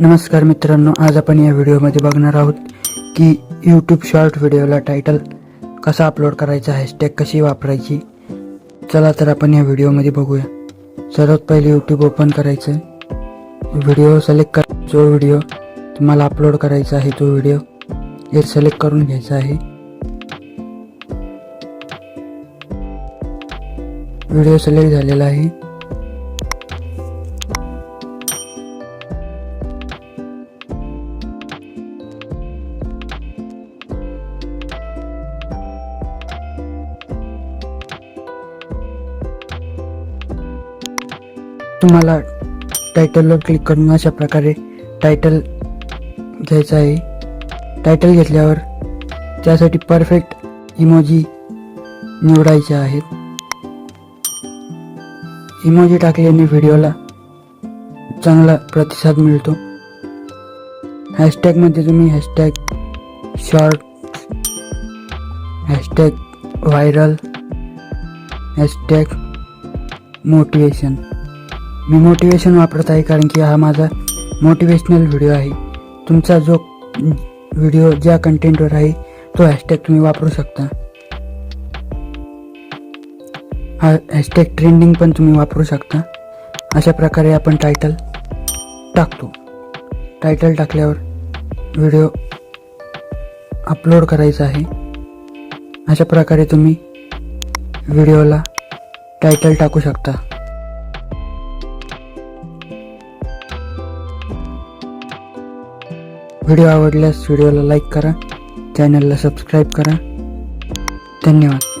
नमस्कार मित्रांनो आज आपण या व्हिडिओमध्ये बघणार आहोत की यूट्यूब शॉर्ट व्हिडिओला टायटल कसा अपलोड करायचा हॅशटॅग कशी वापरायची. चला तर आपण या व्हिडिओमध्ये बघूया. सर्वात पहिले यूट्यूब ओपन करायचं आहे व्हिडिओ सिलेक्ट कर जो व्हिडिओ तुम्हाला अपलोड करायचा आहे तो व्हिडिओ हे सिलेक्ट करून घ्यायचा आहे. व्हिडिओ सिलेक्ट झालेला आहे. तुम्हाला टायटलवर क्लिक करून अशा प्रकारे टायटल घ्यायचं आहे. टायटल घेतल्यावर त्यासाठी परफेक्ट इमोजी निवडायचे आहेत इमोजी टाकल्याने व्हिडिओला चांगला प्रतिसाद मिळतो. हॅशटॅगमध्ये तुम्ही hashtag short hashtag viral hashtag motivation मी मोटिवेशन वापरत आहे कारण की हा माझा मोटिवेशनल व्हिडिओ आहे. तुमचा जो व्हिडिओ ज्या कंटेंटवर आहे तो हॅशटॅग तुम्ही वापरू शकता. हा हॅशटॅग ट्रेंडिंग पण तुम्ही वापरू शकता. अशा प्रकारे आपण टायटल टाकतो. टायटल टाकल्यावर व्हिडिओ अपलोड करायचा आहे. अशा प्रकारे तुम्ही व्हिडिओला टायटल टाकू शकता. व्हिडिओ आवडल्यास व्हिडिओला लाईक करा चॅनलला सबस्क्राईब करा. धन्यवाद.